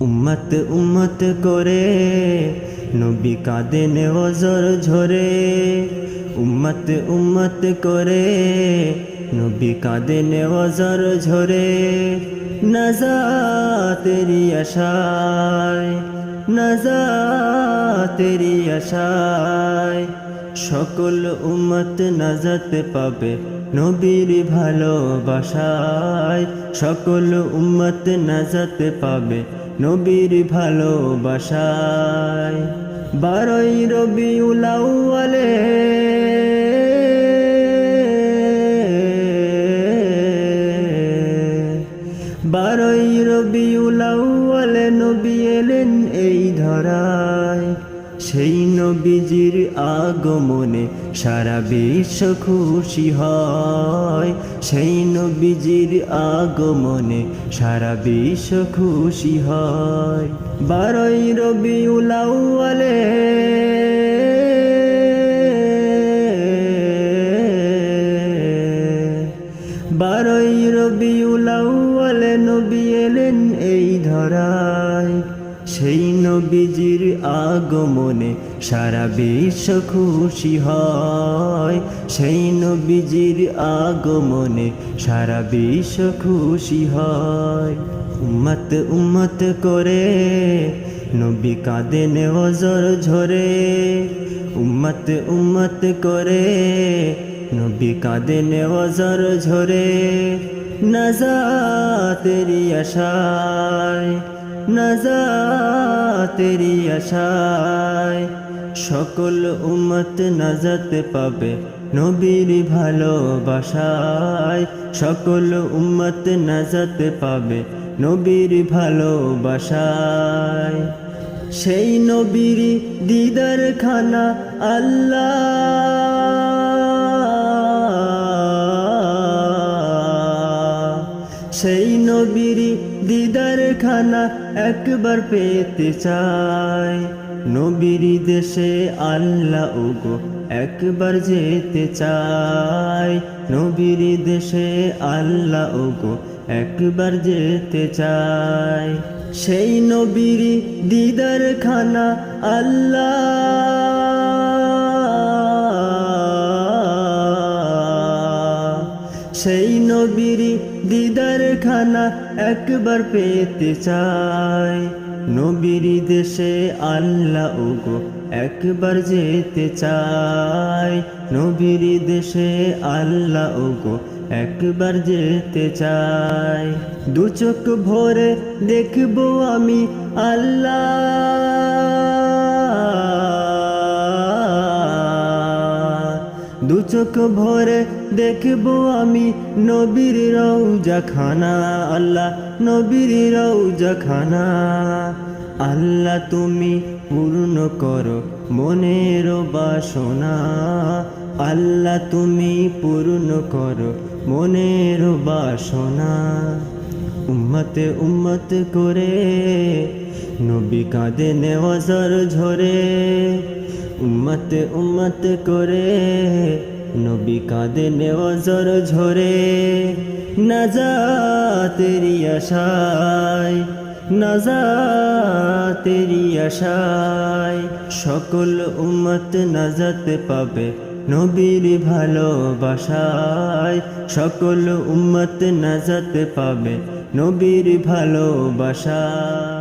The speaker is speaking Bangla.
উম্মত উম্মত করে। নবী কাঁদেন ওজর ঝরে। উম্মত উম্মত করে। নবী কাঁদেন ওজর ঝরে। নজা আশায় নজা আশায় সকল উম্মত নাজাত পাবে। নবীর ভালোবাসায় সকল উম্মত নাজাত পাবে নবীর ভালোবাসায়। বারোই রবি উলাউলে বারোই রবি উলাউলে নবী এলেন এই ধরায়। সেই নবীজির আগমনে সারা বিশ্ব খুশি হয়। সেই নবীজির আগমনে সারা বিশ্ব খুশি হয়। বারোই রবি উলাউলে বারোই রবি উলাউলে নবী এলেন এই ধরায় সেই নবীজির আগমনে সারা বিশ্ব খুশি হয়। সেই নবীজির আগমনে সারা বিশ্ব খুশি হয়। উম্মত উম্মত করে নবী কাঁদেন ওজর ঝরে। উম্মত উম্মত করে নবী কাঁদেন ওজর ঝরে। নজা তেরি আশায় নজা তেরি আশায়। সকল উম্মত নাজাত পাবে নবীর ভালোবাসায়। সকল উম্মত নাজাত পাবে নবীর ভালোবাসায়। সেই নবীর দিদার খানা আল্লাহ। সেই নবীর দিদার খানা একবার পেতে চাই নবীর দেশে আল্লাহ ওগো একবার যেতে চাই নবীর দেশে আল্লাহ ওগো একবার যেতে চাই সেই নবীর দিদার খানা আল্লাহ। সেই নবীর দিদার খানা একবার পেতে চাই। নবীর দেশে আল্লাহ ওগো একবার যেতে চাই। নবীর দেশে আল্লাহ ওগো একবার যেতে চাই। দু চোখ ভরে দেখব আমি আল্লাহ। চোখ ভরে দেখব আমি নবীর রৌজা খানা আল্লাহ নবীর রৌজা খানা আল্লাহ তুমি পূর্ণ করো মনের বাসনা। আল্লাহ তুমি পূর্ণ করো মনের বাসনা। উম্মতে উম্মত করে নবী কাঁদে নেওয়াজার ঝরে। উম্মতে উম্মত করে নবী কাঁদে নেওয়াজার ঝরে। নাজা তেরি আশায় নাজা তেরি আশায় সকল উম্মত নাজাত পাবে নবীর ভালোবাসায়। সকল উম্মত নাজাত পাবে নবীর ভালোবাসায়।